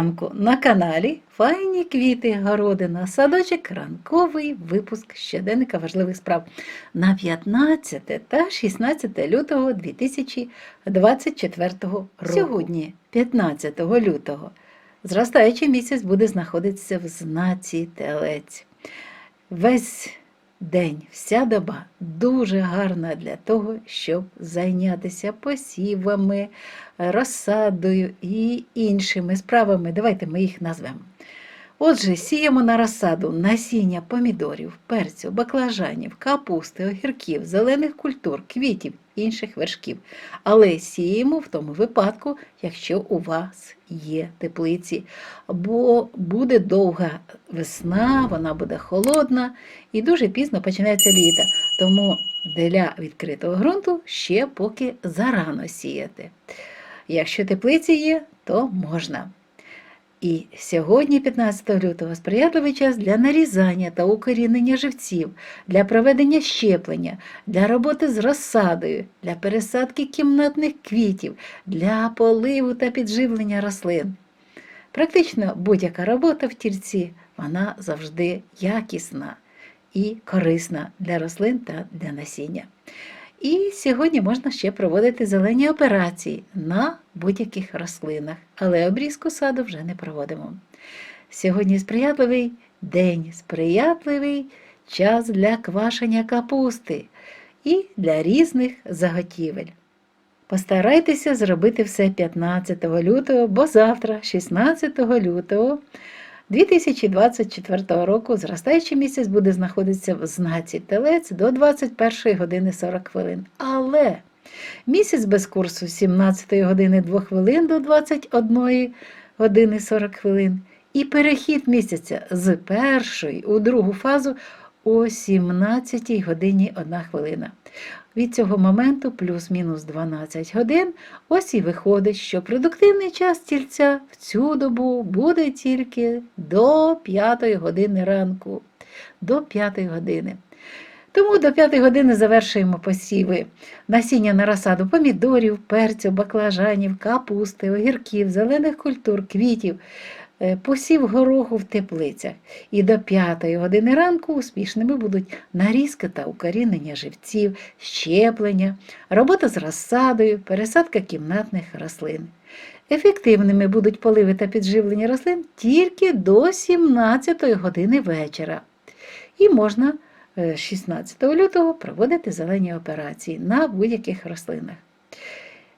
ранку на каналі Файні квіти Городина, садочок ранковий випуск щоденника важливих справ на 15 та 16 лютого 2024 року. Сьогодні, 15 лютого, зростаючий місяць буде знаходитися в знаці Телець. Весь день, вся доба дуже гарна для того, щоб зайнятися посівами, розсадою і іншими справами. Давайте ми їх назвемо. Отже, сіємо на розсаду насіння помідорів, перцю, баклажанів, капусти, огірків, зелених культур, квітів, інших вершків. Але сіємо в тому випадку, якщо у вас є теплиці, бо буде довга весна, вона буде холодна і дуже пізно починається літо. Тому для відкритого ґрунту ще поки зарано сіяти. Якщо теплиці є, то можна. І сьогодні, 15 лютого, сприятливий час для нарізання та укорінення живців, для проведення щеплення, для роботи з розсадою, для пересадки кімнатних квітів, для поливу та підживлення рослин. Практично будь-яка робота в тільці вона завжди якісна і корисна для рослин та для насіння. І сьогодні можна ще проводити зелені операції на будь-яких рослинах, але обрізку саду вже не проводимо. Сьогодні сприятливий день, сприятливий час для квашення капусти і для різних заготівель. Постарайтеся зробити все 15 лютого, бо завтра, 16 лютого 2024 року, зростаючий місяць буде знаходитися в знаці Телець до 21 години 40 хвилин. Але місяць без курсу з 17 години 2 хвилин до 21 години 40 хвилин. І перехід місяця з першої у другу фазу о 17 годині 1 хвилина. Від цього моменту плюс-мінус 12 годин. Ось і виходить, що продуктивний час тільця в цю добу буде тільки до 5 години ранку. До 5 години. Тому до 5 години завершуємо посіви насіння на розсаду помідорів, перцю, баклажанів, капусти, огірків, зелених культур, квітів, посів гороху в теплицях. І до 5 години ранку успішними будуть нарізка та укорінення живців, щеплення, робота з розсадою, пересадка кімнатних рослин. Ефективними будуть поливи та підживлення рослин тільки до 17 години вечора. І можна е, 16 лютого проводити зелені операції на будь-яких рослинах.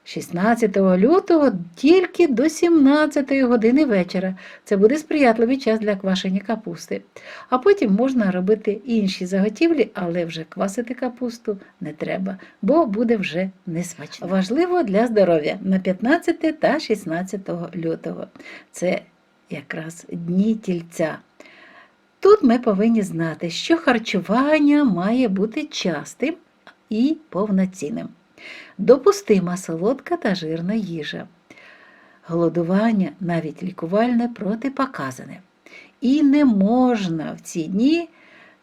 16 лютого тільки до 17 години вечора. Це буде сприятливий час для квашення капусти. А потім можна робити інші заготівлі, але вже квасити капусту не треба, бо буде вже несмачно. Важливо для здоров'я на 15 та 16 лютого. Це якраз дні тільця. Тут ми повинні знати, що харчування має бути частим і повноцінним. Допустима солодка та жирна їжа. Голодування, навіть лікувальне, протипоказане. І не можна в ці дні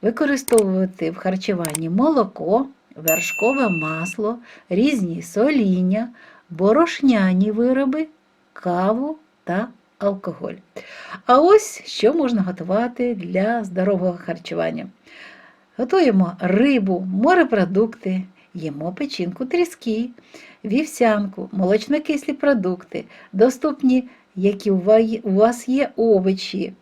використовувати в харчуванні молоко, вершкове масло, різні соління, борошняні вироби, каву та алкоголь. А ось що можна готувати для здорового харчування. Готуємо рибу, морепродукти, їмо печінку тріски, вівсянку, молочнокислі продукти, доступні, які у вас є овочі,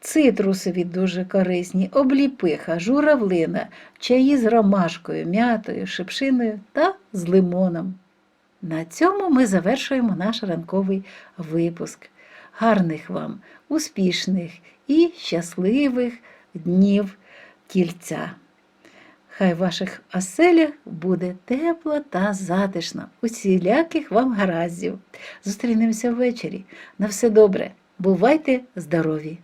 цитрусові дуже корисні, обліпиха, журавлина, чаї з ромашкою, м'ятою, шипшиною та з лимоном. На цьому ми завершуємо наш ранковий випуск. Гарних вам, успішних і щасливих днів тільця! Хай в ваших оселях буде тепло та затишно, усіляких вам гараздів. Зустрінемося ввечері. На все добре. Бувайте здорові!